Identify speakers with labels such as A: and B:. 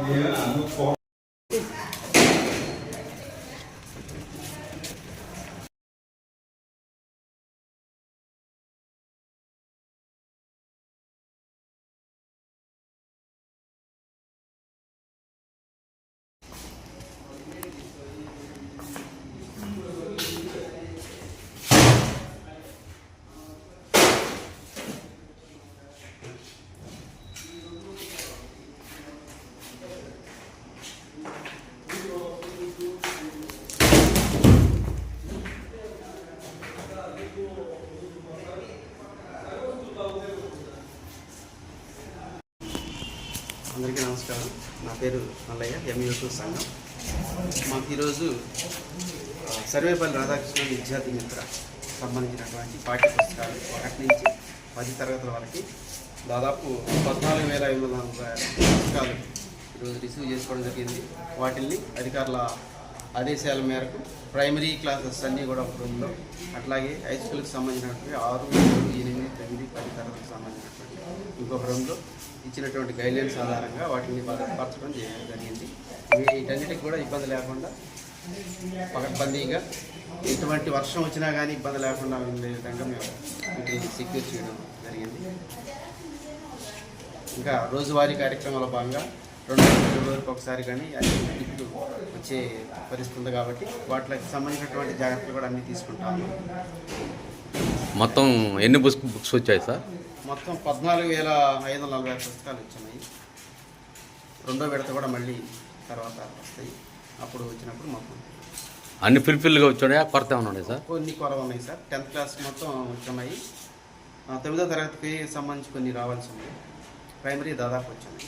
A: E é muito forte. అందరికీ నమస్కారం. నా పేరు మల్లయ్య ఎంయూసూ సంఘం. మాకు ఈరోజు సర్వేపల్లి రాధాకృష్ణ విద్యార్థి మిత్ర సంబంధించినటువంటి పాఠ్య పుస్తకాలు ఒకటి నుంచి పది తరగతుల వరకు దాదాపు పద్నాలుగు వేల ఐదు వందల పుస్తకాలు ఈరోజు రిసీవ్ చేసుకోవడం జరిగింది. వాటిల్ని అధికారుల ఆదేశాల మేరకు ప్రైమరీ క్లాసెస్ అన్నీ కూడా ఒక రూమ్లో అట్లాగే హై స్కూల్కి సంబంధించినటువంటి ఆరు ఏడు ఎనిమిది తొమ్మిది పది తరగతికి సంబంధించినటువంటి ఇంకొక రూమ్లో ఇచ్చినటువంటి గైడ్లైన్స్ ఆధారంగా వాటిని భద్రపరచడం జరిగింది. వీటన్నిటికి కూడా ఇబ్బంది లేకుండా పకడ్బందీగా ఎటువంటి వర్షం వచ్చినా కానీ ఇబ్బంది లేకుండా ఉండే విధంగా మేము వీటిని సెక్యూర్ చేయడం జరిగింది. ఇంకా రోజువారీ కార్యక్రమాల భాగంగా రెండు మూడు రోజులకు ఒకసారి కానీ అన్ని ఇంటికి వచ్చే పరిస్థితి ఉంది కాబట్టి వాటికి సంబంధించినటువంటి జాగ్రత్తలు కూడా అన్నీ తీసుకుంటాము.
B: మొత్తం ఎన్ని బుక్స్ బుక్స్ వచ్చాయి సార్?
A: మొత్తం పద్నాలుగు వేల ఐదు వందల నలభై పుస్తకాలు వచ్చినాయి రెండో విడత కూడా మళ్ళీ తర్వాత వస్తాయి. అప్పుడు వచ్చినప్పుడు మొత్తం
B: అన్ని ఫిల్ఫిల్గా వచ్చాయా? కొరత ఏమైనా ఉన్నాయి సార్?
A: కొన్ని కొరవ ఉన్నాయి సార్. టెన్త్ క్లాస్ మొత్తం వచ్చున్నాయి ఆ, తొమ్మిదో తరగతికి సంబంధించి కొన్ని రావాల్సి ఉన్నాయి. ప్రైమరీ దాదాపు వచ్చాయి.